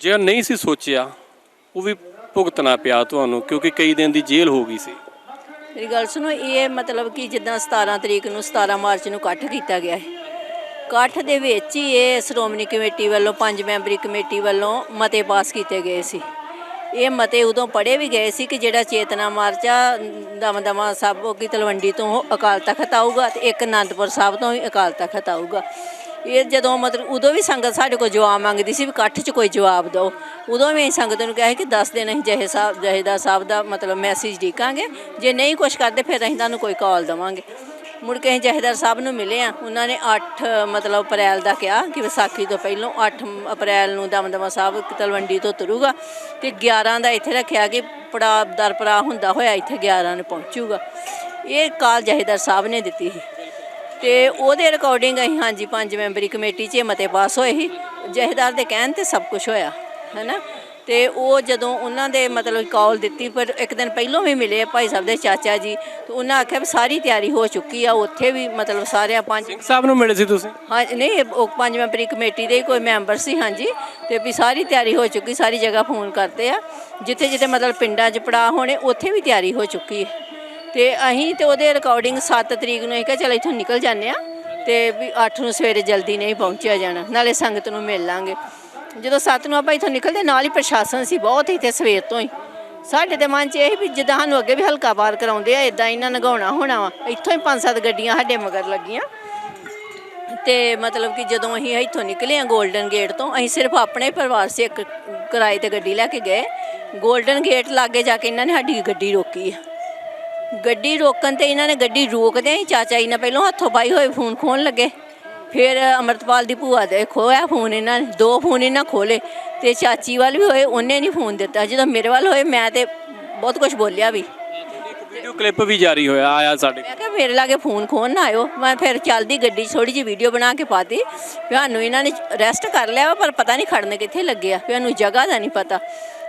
ਜੇ ਨਹੀਂ ਸੀ ਸੋਚਿਆ, ਉਹ ਵੀ ਭੁਗਤਣਾ ਪਿਆ ਤੁਹਾਨੂੰ, ਕਿਉਂਕਿ ਕਈ ਦਿਨ ਦੀ ਜੇਲ੍ਹ ਹੋ ਗਈ ਸੀ। ਮੇਰੀ ਗੱਲ ਸੁਣੋ, ਇਹ ਮਤਲਬ ਕਿ ਜਿੱਦਾਂ 17 ਤਰੀਕ ਨੂੰ 17 ਮਾਰਚ ਨੂੰ ਇਕੱਠ ਕੀਤਾ ਗਿਆ ਹੈ। ਇਕੱਠ ਦੇ ਵਿੱਚ ਹੀ ਇਹ ਸ਼੍ਰੋਮਣੀ ਕਮੇਟੀ ਵੱਲੋਂ, ਪੰਜ ਮੈਂਬਰੀ ਕਮੇਟੀ ਵੱਲੋਂ ਮਤੇ ਪਾਸ ਕੀਤੇ ਗਏ ਸੀ। ਇਹ ਮਤੇ ਉਦੋਂ ਪੜ੍ਹੇ ਵੀ ਗਏ ਸੀ ਕਿ ਜਿਹੜਾ ਚੇਤਨਾ ਮਾਰਚ ਆ, ਦਮ ਦਮਾ ਸਾਹਿਬ ਕੀ ਤਲਵੰਡੀ ਤੋਂ ਅਕਾਲ ਤਖਤ ਆਊਗਾ ਤੇ ਇੱਕ ਅਨੰਦਪੁਰ ਸਾਹਿਬ ਤੋਂ ਵੀ ਅਕਾਲ ਤਖਤ ਆਊਗਾ। ਇਹ ਜਦੋਂ ਮਤਲਬ ਉਦੋਂ ਵੀ ਸੰਗਤ ਸਾਡੇ ਕੋਲ ਜਵਾਬ ਮੰਗਦੀ ਸੀ ਵੀ ਇਕੱਠ 'ਚ ਕੋਈ ਜਵਾਬ ਦਿਓ। ਉਦੋਂ ਵੀ ਅਸੀਂ ਸੰਗਤ ਨੂੰ ਕਿਹਾ ਸੀ ਕਿ 10 ਦਿਨ ਅਸੀਂ ਜਹੇ ਸਾਹਿਬ ਜਹੇਦਾਰ ਸਾਹਿਬ ਦਾ ਮਤਲਬ ਮੈਸੇਜ ਢੀਕਾਂਗੇ ਜੇ ਨਹੀਂ ਕੁਝ ਕਰਦੇ ਫਿਰ ਅਸੀਂ ਤੁਹਾਨੂੰ ਕੋਈ ਕਾਲ ਦੇਵਾਂਗੇ। ਮੁੜ ਕੇ ਅਸੀਂ ਜਹੇਦਾਰ ਸਾਹਿਬ ਨੂੰ ਮਿਲੇ ਆ ਉਹਨਾਂ ਨੇ 8 ਮਤਲਬ ਅਪ੍ਰੈਲ ਦਾ ਕਿਹਾ ਕਿ ਵਿਸਾਖੀ ਤੋਂ ਪਹਿਲਾਂ 8 ਅਪ੍ਰੈਲ ਨੂੰ ਦਮਦਮਾ ਸਾਹਿਬ ਤਲਵੰਡੀ ਤੋਂ ਤੁਰੂਗਾ ਤੇ 11 ਦਾ ਇੱਥੇ ਰੱਖਿਆ ਕਿ ਪੜਾ ਦਰ ਪੜਾ ਹੁੰਦਾ ਹੋਇਆ ਇੱਥੇ 11 ਨੂੰ ਪਹੁੰਚੂਗਾ। ਇਹ ਕਾਲ ਜਹੇਦਾਰ ਸਾਹਿਬ ਨੇ ਦਿੱਤੀ ਸੀ। ਤੇ ਉਹਦੇ ਰਿਕਾਰਡਿੰਗ ਅਸੀਂ ਹਾਂਜੀ ਪੰਜ ਮੈਂਬਰੀ ਕਮੇਟੀ 'ਚ ਇਹ ਮਤੇ ਪਾਸ ਹੋਏ ਸੀ। ਜਹੇਦਾਰ ਦੇ ਕਹਿਣ ਤੇ ਸਭ ਕੁਝ ਹੋਇਆ ਹੈਨਾ? ਤੇ ਉਹ ਜਦੋਂ ਉਹਨਾਂ ਦੇ ਮਤਲਬ ਕਾਲ ਦਿੱਤੀ ਪਰ ਇੱਕ ਦਿਨ ਪਹਿਲਾਂ ਵੀ ਮਿਲੇ ਭਾਈ ਸਾਹਿਬ ਦੇ ਚਾਚਾ ਜੀ ਤੇ ਉਹਨਾਂ ਆਖਿਆ ਵੀ ਸਾਰੀ ਤਿਆਰੀ ਹੋ ਚੁੱਕੀ ਆ ਉੱਥੇ ਵੀ ਮਤਲਬ ਸਾਰਿਆਂ ਪੰਜ ਸਿੰਘ ਸਾਹਿਬ ਨੂੰ ਮਿਲੇ ਸੀ ਤੁਸੀਂ? ਹਾਂ ਨਹੀਂ ਉਹ ਪੰਜ ਮੈਂਬਰੀ ਕਮੇਟੀ ਦੇ ਹੀ ਕੋਈ ਮੈਂਬਰ ਸੀ ਹਾਂਜੀ। ਤੇ ਵੀ ਸਾਰੀ ਤਿਆਰੀ ਹੋ ਚੁੱਕੀ ਸਾਰੀ ਜਗ੍ਹਾ ਫੋਨ ਕਰਦੇ ਆ। ਜਿੱਥੇ ਜਿੱਥੇ ਮਤਲਬ ਪਿੰਡਾਂ 'ਚ ਪੜਾ ਹੋਣੇ ਉੱਥੇ ਵੀ ਤਿਆਰੀ ਹੋ ਚੁੱਕੀ ਹੈ। ਤੇ ਅਸੀਂ ਤੇ ਉਹਦੇ ਰਿਕਾਰਡਿੰਗ 7 ਤਰੀਕ ਨੂੰ, ਅਸੀਂ ਕਿਹਾ ਚਲ ਇੱਥੋਂ ਨਿਕਲ ਜਾਂਦੇ ਆ ਤੇ ਵੀ 8 ਨੂੰ ਸਵੇਰੇ ਜਲਦੀ ਨਹੀਂ ਪਹੁੰਚਿਆ ਜਾਣਾ, ਨਾਲੇ ਸੰਗਤ ਨੂੰ ਮਿਲ ਲਾਂਗੇ। ਜਦੋਂ 7 ਨੂੰ ਆਪਾਂ ਇੱਥੋਂ ਨਿਕਲਦੇ, ਨਾਲ ਹੀ ਪ੍ਰਸ਼ਾਸਨ ਸੀ ਬਹੁਤ ਇੱਥੇ ਸਵੇਰ ਤੋਂ ਹੀ। ਸਾਡੇ ਦੇ ਮਨ 'ਚ ਇਹ ਸੀ ਵੀ ਜਿੱਦਾਂ ਸਾਨੂੰ ਅੱਗੇ ਵੀ ਹਲਕਾ ਪਾਰ ਕਰਾਉਂਦੇ ਆ ਇਦਾਂ ਇਹਨਾਂ ਨਗਾਉਣਾ ਹੋਣਾ ਵਾ। ਇੱਥੋਂ ਹੀ ਪੰਜ ਸੱਤ ਗੱਡੀਆਂ ਸਾਡੇ ਮਗਰ ਲੱਗੀਆਂ। ਤੇ ਮਤਲਬ ਕਿ ਜਦੋਂ ਅਸੀਂ ਇੱਥੋਂ ਨਿਕਲੇ ਆ 골ਡਨ ਗੇਟ ਤੋਂ, ਅਸੀਂ ਸਿਰਫ ਆਪਣੇ ਪਰਿਵਾਰ ਸੇ ਇੱਕ ਕਿਰਾਏ ਤੇ ਗੱਡੀ ਲੈ ਕੇ ਗਏ। 골ਡਨ ਗੇਟ ਲਾਗੇ ਜਾ ਕੇ ਇਹਨਾਂ ਨੇ ਸਾਡੀ ਗੱਡੀ ਰੋਕੀ ਆ। ਗੱਡੀ ਰੋਕਣ ਤੇ ਇਹਨਾਂ ਨੇ ਗੱਡੀ ਰੋਕਦੇ ਹੀ ਚਾਚਾ ਜੀ ਨੇ ਪਹਿਲਾਂ ਹੱਥੋਂ ਪਾਈ ਹੋਏ ਫੋਨ ਖੋਣ ਲੱਗੇ। ਫਿਰ ਅਮਰਤਪਾਲ ਦੀ ਭੂਆ ਦੇ ਖੋਇਆ ਫੋਨ ਇਹਨਾਂ ਨੇ ਦੋ ਫੋਨ ਇਹਨਾਂ ਖੋਲੇ ਤੇ ਚਾਚੀ ਵੱਲ ਵੀ ਹੋਏ ਉਹਨੇ ਨਹੀਂ ਫੋਨ ਦਿੱਤਾ। ਜਦੋਂ ਮੇਰੇ ਵੱਲ ਹੋਏ ਮੈਂ ਤੇ ਬਹੁਤ ਕੁਝ ਬੋਲਿਆ ਵੀ। ਵੀਡੀਓ ਕਲਿੱਪ ਵੀ ਜਾਰੀ ਹੋਇਆ ਆਇਆ ਸਾਡੇ। ਮੈਂ ਕਿਹਾ ਮੇਰੇ ਲਾਗੇ ਫੋਨ ਖੋਣ ਨਾ ਆਇਓ। ਮੈਂ ਫਿਰ ਚੱਲਦੀ ਗੱਡੀ ਥੋੜੀ ਜਿਹੀ ਵੀਡੀਓ ਬਣਾ ਕੇ ਪਾਤੀ। ਸਾਨੂੰ ਇਹਨਾਂ ਨੇ ਅਰੈਸਟ ਕਰ ਲਿਆ ਪਰ ਪਤਾ ਨਹੀਂ ਖੜਨ ਕਿੱਥੇ ਲੱਗੇ ਆ। ਵੀ ਸਾਨੂੰ ਜਗ੍ਹਾ ਦਾ ਨਹੀਂ ਪਤਾ।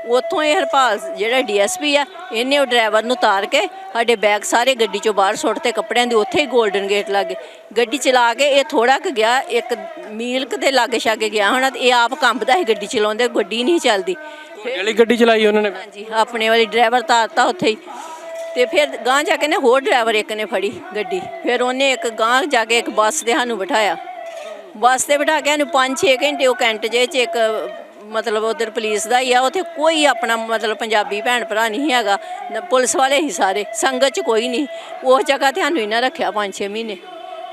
ਉੱਥੋਂ ਇਹ ਹਰਪਾਲ ਜਿਹੜਾ ਡੀਐਸਪੀ ਆ ਇਹਨੇ ਉਹ ਡਰਾਈਵਰ ਨੂੰ ਤਾਰ ਕੇ ਸਾਡੇ ਬੈਗ ਸਾਰੇ ਗੱਡੀ 'ਚੋਂ ਬਾਹਰ ਸੁੱਟਤੇ ਕੱਪੜਿਆਂ ਦੇ ਉੱਥੇ ਹੀ 골ਡਨ ਗੇਟ ਲੱਗੇ ਗੱਡੀ ਚਲਾ ਕੇ ਇਹ ਥੋੜਾ ਕੁ ਗਿਆ ਇੱਕ ਮੀਲ ਕੁ ਦੇ ਲਾਗੇ ਛਾਗੇ ਗਿਆ ਹੋਣਾ ਤੇ ਇਹ ਆਪ ਕੰਬਦਾ ਸੀ ਗੱਡੀ ਚਲਾਉਂਦੇ ਗੱਡੀ ਨਹੀਂ ਚੱਲਦੀ। ਜਿਹੜੀ ਗੱਡੀ ਚਲਾਈ ਉਹਨਾਂ ਨੇ? ਹਾਂਜੀ ਆਪਣੇ ਵਾਲੀ ਡਰਾਈਵਰ ਤਾਰਤਾ ਉੱਥੇ ਹੀ। ਤੇ ਫਿਰ ਗਾਂ ਜਾ ਕੇ ਨੇ ਹੋਰ ਡਰਾਈਵਰ ਇੱਕ ਨੇ ਫੜੀ ਗੱਡੀ। ਫਿਰ ਉਹਨੇ ਇੱਕ ਗਾਂ ਜਾ ਕੇ ਇੱਕ ਬੱਸ ਤੇ ਸਾਨੂੰ ਬਿਠਾਇਆ। ਬੱਸ ਤੇ ਬਿਠਾ ਕੇ ਸਾਨੂੰ 5-6 ਘੰਟੇ ਉਹ ਕੈਂਟ ਜੇ ਚ ਇੱਕ ਮਤਲਬ ਉਧਰ ਪੁਲਿਸ ਦਾ ਹੀ ਆ, ਉੱਥੇ ਕੋਈ ਆਪਣਾ ਮਤਲਬ ਪੰਜਾਬੀ ਭੈਣ ਭਰਾ ਨਹੀਂ ਹੈਗਾ। ਨਾ ਪੁਲਿਸ ਵਾਲੇ ਹੀ ਸਾਰੇ, ਸੰਗਤ ਚ ਕੋਈ ਨਹੀਂ। ਉਸ ਜਗ੍ਹਾ ਤੇ ਸਾਨੂੰ ਇਹਨਾਂ ਰੱਖਿਆ 5-6 ਮਹੀਨੇ।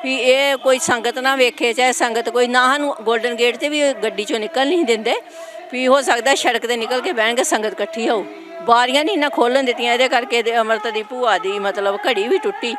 ਵੀ ਇਹ ਕੋਈ ਸੰਗਤ ਨਾ ਵੇਖੇ, ਚਾਹੇ ਸੰਗਤ ਕੋਈ ਨਾ ਸਾਨੂੰ 골ਡਨ ਗੇਟ ਤੇ ਵੀ ਗੱਡੀ ਚੋਂ ਨਿਕਲ ਨਹੀਂ ਦਿੰਦੇ। ਵੀ ਹੋ ਸਕਦਾ ਸੜਕ ਤੇ ਨਿਕਲ ਕੇ ਬਹਿਣਗੇ, ਸੰਗਤ ਇਕੱਠੀ ਹੋਊ। ਬਾਰੀਆਂ ਨਹੀਂ ਨਾ ਖੋਲਣ ਦਿੱਤੀਆਂ, ਇਹਦੇ ਕਰਕੇ ਤੇ ਅਮਰਤ ਦੀ ਭੂਆ ਦੀ ਮਤਲਬ ਘੜੀ ਵੀ ਟੁੱਟੀ।